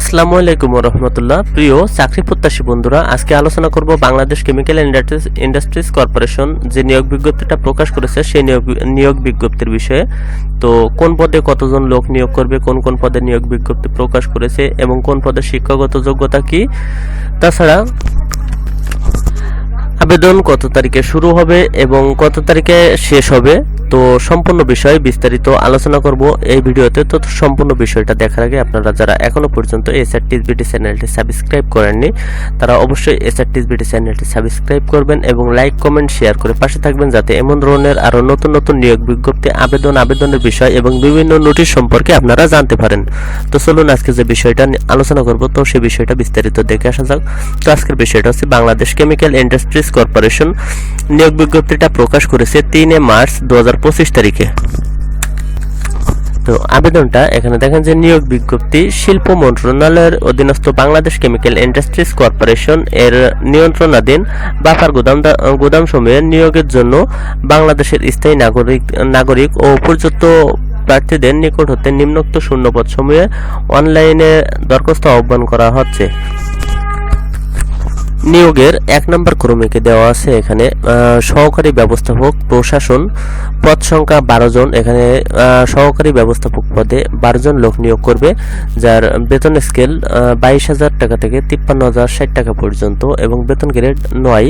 আসসালামু আলাইকুম রহমতুল্লাহ প্রিয় চাকরি প্রত্যাশী বন্ধুরা, আজকে আলোচনা করব বাংলাদেশ কেমিক্যাল ইন্ডাস্ট্রিজ কর্পোরেশন যে নিয়োগ বিজ্ঞপ্তিটা প্রকাশ করেছে, সেই নিয়োগ নিয়োগ বিজ্ঞপ্তির বিষয়ে। তো কোন পদে কতজন লোক নিয়োগ করবে, কোন কোন পদে নিয়োগ বিজ্ঞপ্তি প্রকাশ করেছে এবং কোন পদে শিক্ষাগত যোগ্যতা কি? তাছাড়া আবেদন কত তারিখে শুরু হবে এবং কত তারিখে শেষ হবে? তো সম্পূর্ণ বিষয় বিস্তারিত আলোচনা করব। এই ভিডিওতে তো সম্পূর্ণ বিষয়টা দেখার আগে আপনারা যারা এখনও পর্যন্ত এসআর টিসবিটি চ্যানেলটি সাবস্ক্রাইব করেননি, তারা অবশ্যই এসআর টিসবিটি চ্যানেলটি সাবস্ক্রাইব করবেন এবং লাইক, কমেন্ট, শেয়ার করে পাশে থাকবেন যাতে এমন ধরনের আরও নতুন নতুন নিয়োগ বিজ্ঞপ্তি, আবেদন, আবেদনের বিষয় এবং বিভিন্ন নোটিশ সম্পর্কে আপনারা জানতে পারেন। তো চলুন আজকে যে বিষয়টা আলোচনা করব, তো সেই বিষয়টা বিস্তারিত দেখে আসা যাক। তো আজকের বিষয়টা হচ্ছে বাংলাদেশ কেমিক্যাল ইন্ডাস্ট্রিজ কর্পোরেশন। নিয়োগ বিজ্ঞপ্তিটা প্রকাশ করেছে তিনে মার্চ দু হাজার তারিখে। তো আবেদনটা, এখানে দেখেন যে নিয়োগ বিজ্ঞপ্তি, শিল্প মন্ত্রণালয়ের অধীনস্থ বাংলাদেশ কেমিক্যাল ইন্ডাস্ট্রিজ কর্পোরেশন এর নিয়ন্ত্রণাধীন বাফার গুদাম গুদাম সমূহের নিয়োগের জন্য বাংলাদেশের স্থায়ী নাগরিক নাগরিক ও উপযুক্ত প্রার্থীদের নিকট হতে নিম্নোক্ত শূন্যপদ সমূহে অনলাইনে দরখাস্ত আহ্বান করা হচ্ছে। নিয়োগের এক নম্বর ক্রমিকে দেওয়া আছে এখানে সহকারী ব্যবস্থাপক, প্রশাসন, পদ সংখ্যা বারো জন। এখানে সহকারী ব্যবস্থাপক পদে বারো জন লোক নিয়োগ করবে, যার বেতন স্কেল বাইশ হাজার টাকা থেকে তিপ্পান্ন হাজার ষাট টাকা পর্যন্ত এবং বেতন গ্রেড নয়,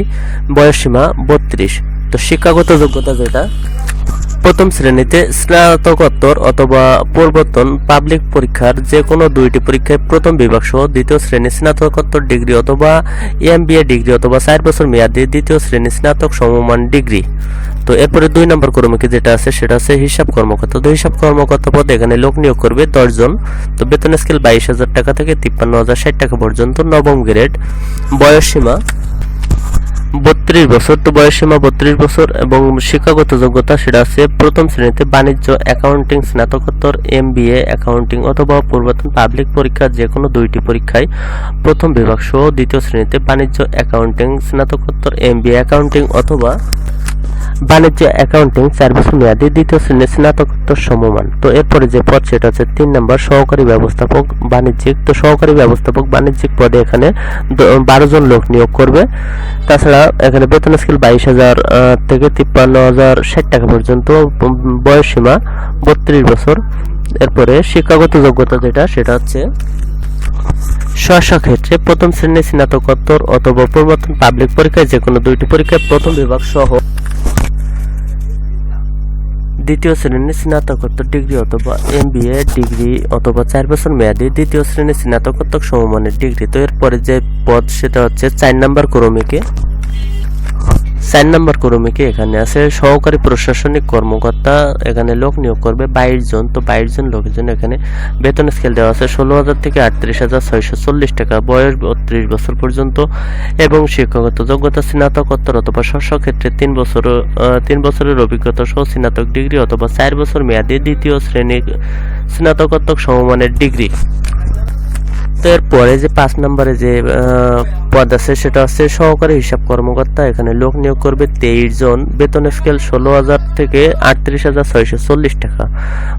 বয়সসীমা বত্রিশ। তো শিক্ষাগত যোগ্যতা যেটা প্রথম শ্রেণীতে স্নাতকোত্তর অথবা পূর্বতন পাবলিক পরীক্ষার যে কোনো দুইটি পরীক্ষায় প্রথম বিভাগ সহ দ্বিতীয় শ্রেণি স্নাতকোত্তর ডিগ্রি অথবা এমবিএ ডিগ্রি অথবা চার বছর মেয়াদী দ্বিতীয় শ্রেণি স্নাতক সমমান ডিগ্রি। তো এরপরে দুই নম্বর কর্মীকে যেটা আছে, সেটা আছে হিসাব কর্মকর্তা তো হিসাব কর্মকর্তা পদে এখানে লোক নিয়োগ করবে দশজন তো বেতন স্কেল বাইশ হাজার টাকা থেকে তিপ্পান্ন হাজার ষাট টাকা পর্যন্ত নবম গ্রেড বয়স সীমা বত্রিশ বছর, তো বয়স সীমা বত্রিশ বছর এবং শিক্ষাগত যোগ্যতা সেটা আছে প্রথম শ্রেণীতে বাণিজ্য অ্যাকাউন্টিং স্নাতকোত্তর এম বি এ অ্যাকাউন্টিং অথবা পূর্বতন পাবলিক পরীক্ষার যে কোনো দুইটি পরীক্ষায় প্রথম বিভাগ সহ দ্বিতীয় শ্রেণীতে বাণিজ্য অ্যাকাউন্টিং স্নাতকোত্তর এম বি এ অ্যাকাউন্টিং অথবা বাণিজ্য অ্যাকাউন্টিং বছর মেয়াদী দ্বিতীয় শ্রেণির স্নাতকোত্তর সমমান। তো এরপরে যে পদ, সেটা হচ্ছে তিন নম্বর সহকারী ব্যবস্থাপক বাণিজ্যিক। তো সহকারী ব্যবস্থাপক বাণিজ্যিক পদে এখানে বারো জন লোক নিয়োগ করবে। তাছাড়া এখানে বেতন স্কেল বাইশ হাজার থেকে তিপ্পান্ন হাজার ষাট টাকা পর্যন্ত বয়স সীমা বত্রিশ বছর। এরপরে শিক্ষাগত যোগ্যতা যেটা, সেটা হচ্ছে স্ব ক্ষেত্রে প্রথম শ্রেণির স্নাতকোত্তর অথবা পূর্বতন পাবলিক পরীক্ষায় যে কোনো দুইটি পরীক্ষায় প্রথম বিভাগ সহ দ্বিতীয় শ্রেণির স্নাতকোত্তর ডিগ্রি অথবা এম ডিগ্রি অথবা চার বছর মেয়াদী দ্বিতীয় শ্রেণির স্নাতকোত্তর সমমানের ডিগ্রি। তো এরপরে যে পদ, সেটা হচ্ছে চার নাম্বার ক্রমিকে চার নম্বর কর্মীকে এখানে আছে সহকারী প্রশাসনিক কর্মকর্তা, এখানে লোক নিয়োগ করবে বাইশ জন। তো বাইশ জন লোকের জন্য এখানে বেতন স্কেল দেওয়া আছে ষোলো হাজার থেকে আটত্রিশ হাজার ছয়শো চল্লিশ টাকা। বয়স বত্রিশ বছর পর্যন্ত এবং শিক্ষাগত যোগ্যতা স্নাতকোত্তর অথবা স্ব ক্ষেত্রে তিন বছর তিন বছরের অভিজ্ঞতা সহ স্নাতক ডিগ্রি অথবা চার বছর মেয়াদী দ্বিতীয় শ্রেণি স্নাতকোত্তর সমমানের ডিগ্রি। তো এরপরে যে পাঁচ নম্বরে যে পদ আছে সেটা হচ্ছে সহকারী হিসাব কর্মকর্তা। এখানে লোক নিয়োগ করবে তেইশ জন। বেতন স্কেল ষোলো হাজার থেকে আটত্রিশ হাজার ছয়শো চল্লিশ টাকা।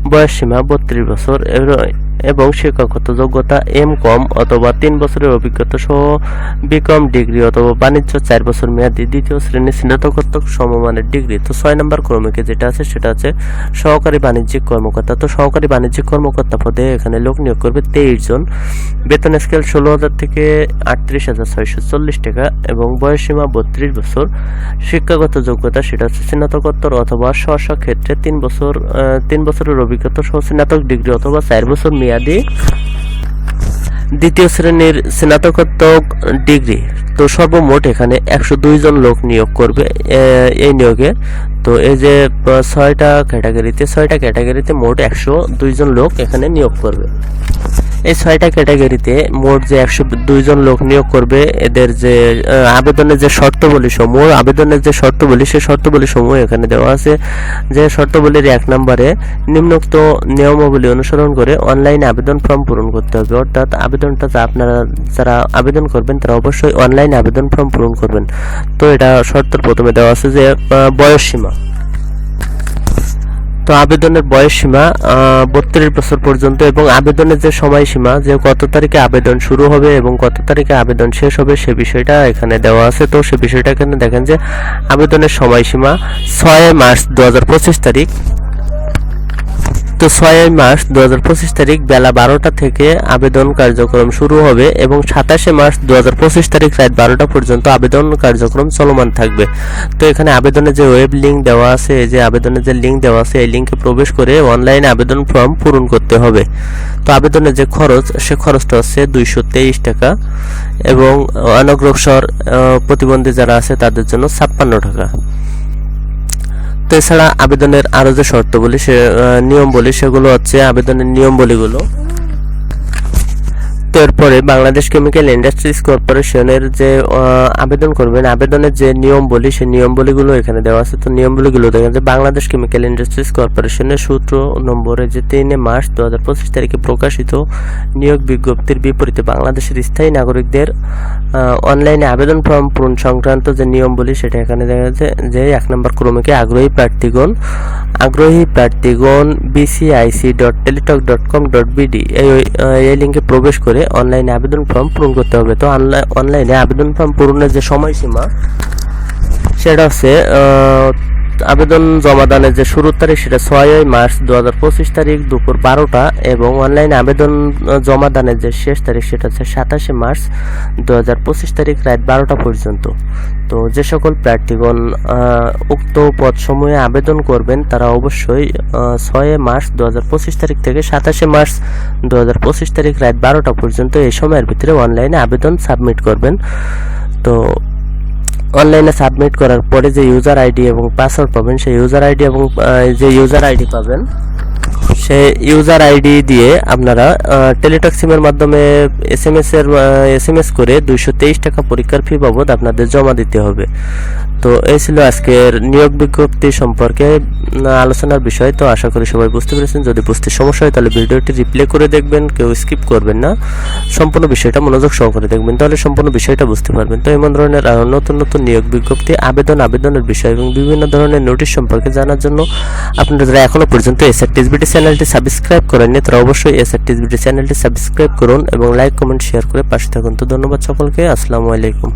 বয়স সীমা বত্রিশ বছর। এর- এবং শিক্ষাগত যোগ্যতা এম কম অথবা তিন বছরের অভিজ্ঞতা সহ বিকম ডিগ্রি অথবা বাণিজ্য, চার বছর মেয়াদি দ্বিতীয় শ্রেণির স্নাতকোত্তর সমমানের ডিগ্রি। তো ছয় নম্বর ক্রমিকে যেটা আছে, সেটা আছে সহকারী বাণিজ্যিক কর্মকর্তা। তো সহকারী বাণিজ্যিক কর্মকর্তা পদে এখানে লোক নিয়োগ করবে তেইশ জন। বেতন স্কেল ষোলো হাজার থেকে আটত্রিশ হাজার ছয়শো চল্লিশ টাকা এবং বয়সসীমা বত্রিশ বছর। শিক্ষাগত যোগ্যতা, সেটা হচ্ছে স্নাতকোত্তর অথবা স্ব স্ব ক্ষেত্রে তিন বছর তিন বছরের অভিজ্ঞতা সহ স্নাতক ডিগ্রি অথবা চার বছর মেয়াদী দ্বিতীয় শ্রেণির স্নাতকোত্তর ডিগ্রি। তো সর্বমোট এখানে একশো জন লোক নিয়োগ করবে এই নিয়োগে। তো এই যে ছয়টা ক্যাটাগরিতে ছয়টা ক্যাটাগরিতে মোট একশো জন লোক এখানে নিয়োগ করবে। এই ছয়টা ক্যাটাগরিতে মোট যে একশো জন লোক নিয়োগ করবে এদের যে আবেদনের যে শর্তাবলী সমূহ আবেদনের যে শর্তাবলী সেই শর্তাবলী সমূহ এখানে দেওয়া আছে। যে শর্তাবলীর এক নম্বরে নিম্নোক্ত নিয়মাবলী অনুসরণ করে অনলাইনে আবেদন ফর্ম পূরণ করতে হবে। অর্থাৎ আবেদনটা আপনারা যারা আবেদন করবেন তারা অবশ্যই অনলাইনে আবেদন ফর্ম পূরণ করবেন। তো এটা শর্তের প্রথমে দেওয়া আছে যে আহ, বয়স সীমা। তো আবেদনের বয়স সীমা বত্রিশ বছর পর্যন্ত এবং আবেদনের যে সময়সীমা, যে কত তারিখে আবেদন শুরু হবে এবং কত তারিখে আবেদন শেষ হবে সে বিষয়টা এখানে দেওয়া আছে। তো সে বিষয়টা এখানে দেখেন যে, আবেদনের সময়সীমা ছয় মার্চ দু হাজার পঁচিশ তারিখ। তো ছয়ই মার্চ দু হাজার পঁচিশ তারিখ বেলা বারোটা থেকে আবেদন কার্যক্রম শুরু হবে এবং সাতাশে মার্চ দু হাজার পঁচিশ তারিখ রাত বারোটা পর্যন্ত আবেদন কার্যক্রম চলমান থাকবে। তো এখানে আবেদনের যে ওয়েব লিঙ্ক দেওয়া আছে যে আবেদনের যে লিঙ্ক দেওয়া আছে, এই লিঙ্কে প্রবেশ করে অনলাইনে আবেদন ফর্ম পূরণ করতে হবে। তো আবেদনের যে খরচ, সে খরচটা হচ্ছে দুইশ তেইশ টাকা এবং অনগ্রসর প্রতিবন্ধী যারা আছে তাদের জন্য ছাপ্পান্ন টাকা। এছাড়া আবেদনের আরও যে শর্ত বলি সে নিয়ম বলি সেগুলো হচ্ছে আবেদনের নিয়ম বলিগুলো। তো এরপরে বাংলাদেশ কেমিক্যাল ইন্ডাস্ট্রিজ কর্পোরেশনের যে আবেদন করবেন, আবেদনের যে নিয়ম বলি সেই নিয়ম বলিগুলো এখানে দেওয়া আছে। তো নিয়ম বলিগুলো দেখেন যে বাংলাদেশ কেমিক্যাল ইন্ডাস্ট্রিজ কর্পোরেশনের সূত্র নম্বরে যে তিনে মার্চ দু হাজার পঁচিশ তারিখে প্রকাশিত নিয়োগ বিজ্ঞপ্তির বিপরীতে বাংলাদেশের স্থায়ী নাগরিকদের অনলাইনে আবেদন ফর্ম পূরণ সংক্রান্ত যে নিয়ম বলি সেটা এখানে দেখা যাচ্ছে যে এক নম্বর ক্রমিকে আগ্রহী প্রার্থীগণ আগ্রহী প্রার্থীগণ BCIC dot Teletalk dot com dot BD এই লিঙ্কে প্রবেশ করে অনলাইনে আবেদন ফর্ম পূরণ করতে হবে। তো অনলাইনে আবেদন ফর্ম পূরণের যে সময়সীমা, সেটা হচ্ছে আবেদন জমা দানের যে শুরুর তারিখ সেটা ছয়ই মার্চ দু পঁচিশ তারিখ দুপুর বারোটা এবং অনলাইনে আবেদন জমা দানের যে শেষ তারিখ সেটা হচ্ছে সাতাশে মার্চ দু পঁচিশ তারিখ রাত বারোটা পর্যন্ত। তো যে সকল প্রার্থীগণ উক্ত পদসমূহে আবেদন করবেন, তারা অবশ্যই ছয় মার্চ দু পঁচিশ তারিখ থেকে সাতাশে মার্চ দু পঁচিশ তারিখ রাত বারোটা পর্যন্ত এই সময়ের ভিতরে অনলাইনে আবেদন সাবমিট করবেন। তো অনলাইনে সাবমিট করার পরে যে ইউজার আইডি এবং পাসওয়ার্ড পাবেন, সেই ইউজার আইডি এবং যে ইউজার আইডি পাবেন সেই ইউজার আইডি দিয়ে আপনারা টেলিটক সিমের মাধ্যমে এস এম এস এর এস এম এস করে দুইশো তেইশ টাকা পরীক্ষার ফি বাবদ আপনাদের জমা দিতে হবে। তো এই ছিল আজকের নিয়োগ বিজ্ঞপ্তি সম্পর্কে আলোচনার বিষয়। তো আশা করি সবাই বুঝতে পেরেছেন। যদি বুঝতে সমস্যা হয়, তাহলে ভিডিওটি রিপ্লে করে দেখবেন, কেউ স্কিপ করবেন না। সম্পূর্ণ বিষয়টা মনোযোগ সহকারে দেখবেন, তাহলে সম্পূর্ণ বিষয়টা বুঝতে পারবেন। তো এমন ধরনের নতুন নতুন নিয়োগ বিজ্ঞপ্তি, আবেদন, আবেদনের বিষয় এবং বিভিন্ন ধরনের নোটিশ সম্পর্কে জানার জন্য আপনারা যারা এখনও পর্যন্ত এসআর টিসবিটি চ্যানেলটি সাবস্ক্রাইব করেননি তারা অবশ্যই এসআর ভিডিও চ্যানেলটি সাবস্ক্রাইব করুন এবং লাইক, কমেন্ট, শেয়ার করে পাশে থাকুন। তো ধন্যবাদ সকলকে, আসসালামু আলাইকুম।